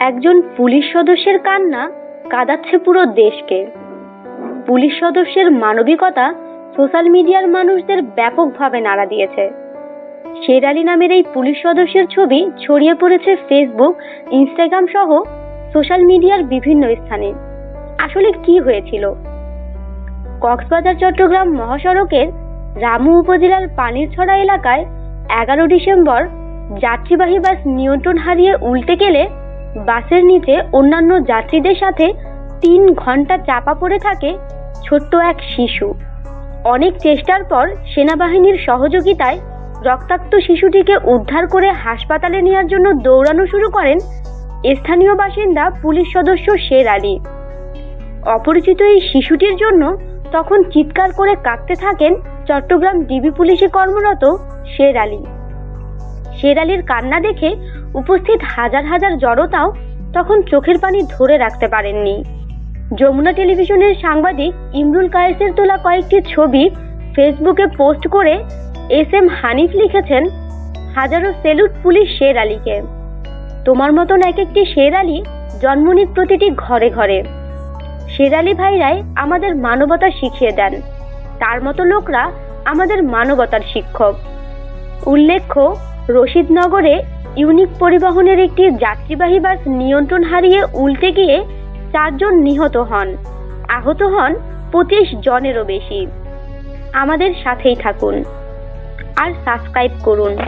একজন পুলিশ সদস্যের কান্না কাঁদাচ্ছে পুরো দেশকে। পুলিশ সদস্যের মানবিকতা সোশ্যাল মিডিয়ার মানুষদের ব্যাপকভাবে নাড়া দিয়েছে। শের আলী নামের এই পুলিশ সদস্যের ছবি ছড়িয়ে পড়েছে ফেসবুক ইনস্টাগ্রাম সহ সোশ্যাল মিডিয়ার বিভিন্ন স্থানে। আসলে কি হয়েছিল? কক্সবাজার, চট্টগ্রাম মহাসড়কের রামু উপজেলার পানিরছড়া এলাকায় এগারো ডিসেম্বর যাত্রীবাহী বাস নিয়ন্ত্রণ হারিয়ে উল্টে গেলে বাসের নিচে অন্যান্য যাত্রীদের সাথে তিন ঘণ্টা চাপা পড়ে থাকে ছোট্ট এক শিশু। অনেক চেষ্টার পর সেনাবাহিনীর সহযোগিতায় রক্তাক্ত শিশুটিকে উদ্ধার করে হাসপাতালে নেওয়ার জন্য দৌড়ানো শুরু করেন স্থানীয় বাসিন্দা পুলিশ সদস্য শের আলী। অপরিচিত এই শিশুটির জন্য তখন চিৎকার করে কাঁদতে থাকেন চট্টগ্রাম ডিবি পুলিশে কর্মরত শের আলী। শের আলীর কান্না দেখে উপস্থিত হাজার হাজার জড়তাও তখন চোখের পানি ধরে রাখতে পারেননি। যমুনা টেলিভিশনের সাংবাদিক ইমরুল কায়েসের তোলা কয়েকটি ছবি ফেসবুকে পোস্ট করে এস এম হানিফ লিখেছেন, হাজারো সেলুট পুলিশ শের আলীকে। তোমার মতন এক একটি শের আলী জন্ম নিক প্রতিটি ঘরে ঘরে। শের আলী ভাইরাই আমাদের মানবতা শিখিয়ে দেন। তার মতো লোকরা আমাদের মানবতার শিক্ষক। উল্লেখ্য, রশিদনগরে ইউনিক পরিবহনের একটি যাত্রীবাহী বাস নিয়ন্ত্রণ হারিয়ে উল্টে গিয়ে চারজন নিহত হন। আহত হন পঁচিশ জনেরও বেশি। আমাদের সাথেই থাকুন। আর সাবস্ক্রাইব করুন।